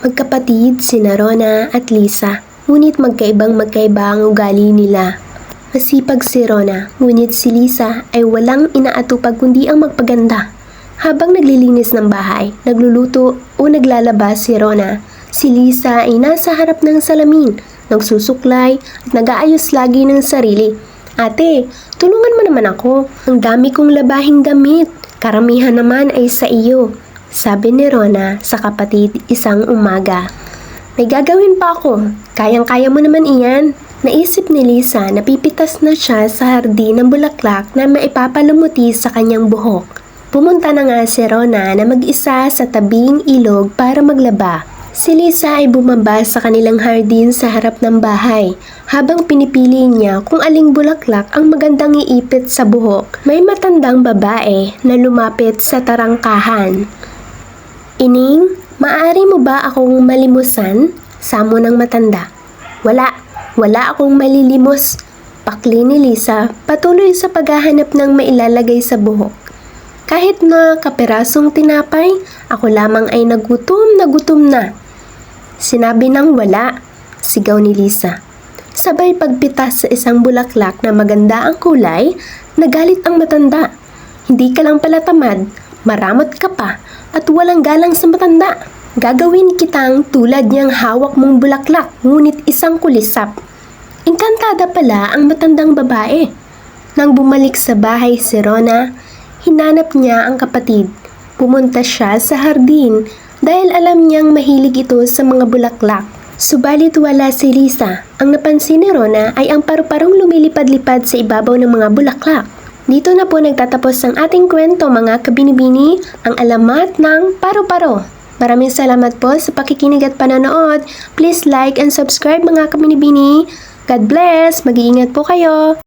Magkapatid sina Rona at Lisa, ngunit magkaibang magkaiba ang ugali nila. Masipag si Rona, ngunit si Lisa ay walang inaatupag kundi ang magpaganda. Habang naglilinis ng bahay, nagluluto o naglalaba si Rona, si Lisa ay nasa harap ng salamin, nagsusuklay at nag-aayos lagi ng sarili. Ate, tulungan mo naman ako. Ang dami kong labahing damit. Karamihan naman ay sa iyo. Sabi ni Rona sa kapatid isang umaga. May gagawin pa ako. Kayang-kaya mo naman iyan. Naisip ni Lisa na pipitas na siya sa hardin ng bulaklak na maipapalamuti sa kanyang buhok. Pumunta na nga si Rona na mag-isa sa tabing ilog para maglaba. Si Lisa ay bumaba sa kanilang hardin sa harap ng bahay habang pinipili niya kung aling bulaklak ang magandang iipit sa buhok. May matandang babae na lumapit sa tarangkahan. Ining, maaari mo ba akong malimusan? Samo ng matanda. Wala, wala akong malilimos. Pakli ni Lisa patuloy sa paghahanap ng mailalagay sa buhok. Kahit na kaperasong tinapay, ako lamang ay nagutom na gutom na. Sinabi ng wala, sigaw ni Lisa. Sabay pagpitas sa isang bulaklak na maganda ang kulay, nagalit ang matanda. Hindi ka lang pala tamad, maramot ka pa, at walang galang sa matanda. Gagawin kitang tulad niyang hawak mong bulaklak, ngunit isang kulisap. Engkantada pala ang matandang babae. Nang bumalik sa bahay si Rona, hinanap niya ang kapatid. Pumunta siya sa hardin dahil alam niyang mahilig ito sa mga bulaklak. Subalit wala si Lisa. Ang napansin ni Rona ay ang paru-parong lumilipad-lipad sa ibabaw ng mga bulaklak. Dito na po nagtatapos ang ating kwento mga kabinibini, ang alamat ng paru-paro. Maraming salamat po sa pakikinig at panonood. Please like and subscribe mga kabinibini. God bless! Mag-iingat po kayo!